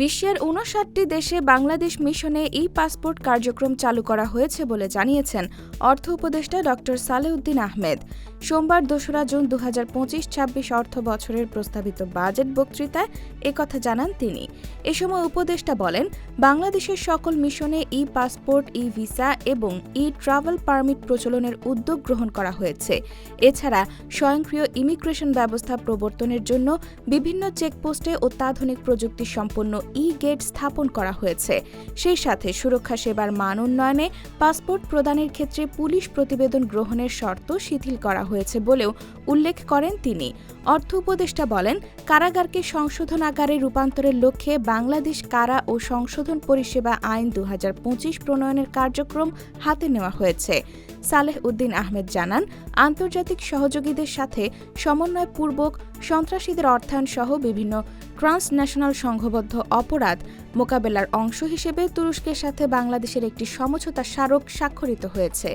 বিশ্বের উনষাটটি দেশে বাংলাদেশ মিশনে ই পাসপোর্ট কার্যক্রম চালু করা হয়েছে বলে জানিয়েছেন অর্থ উপদেষ্টা ড. সালেউদ্দিন আহমেদ। সোমবার দোসরা জুন দু হাজার পঁচিশ ছাব্বিশ অর্থ বছরের প্রস্তাবিত বাজেট বক্তৃতায় একথা জানান তিনি। এ সময় উপদেষ্টা বলেন, বাংলাদেশের সকল মিশনে ই পাসপোর্ট, ই ভিসা এবং ই ট্রাভেল পারমিট প্রচলনের উদ্যোগ গ্রহণ করা হয়েছে। এছাড়া স্বয়ংক্রিয় ইমিগ্রেশন ব্যবস্থা প্রবর্তনের জন্য বিভিন্ন চেকপোস্টে অত্যাধুনিক প্রযুক্তি সম্পন্ন ই গেট স্থাপন করা হয়েছে। সেই সাথে সুরক্ষা সেবার মান উন্নয়নে পাসপোর্ট প্রদানের ক্ষেত্রে পুলিশ প্রতিবেদন গ্রহণের শর্ত শিথিল করা হয়েছে বলেও উল্লেখ করেন তিনি। অর্থ উপদেষ্টা বলেন, কারাগারকে সংশোধনাগারে রূপান্তরের লক্ষ্যে বাংলাদেশ কারা ও সংশোধন পরিষেবা আইন দু হাজার পঁচিশ প্রণয়নের কার্যক্রম হাতে নেওয়া হয়েছে। সালেহ উদ্দিন আহমেদ জানান, আন্তর্জাতিক সহযোগীদের সাথে সমন্বয়পূর্বক সন্ত্রাসীদের অর্থায়ন সহ বিভিন্ন ট্রান্সন্যাশনাল সংঘবদ্ধ অপরাধ মোকাবেলার অংশ হিসেবে তুরস্কের সাথে বাংলাদেশের একটি সমঝোতা স্মারক স্বাক্ষরিত হয়েছে।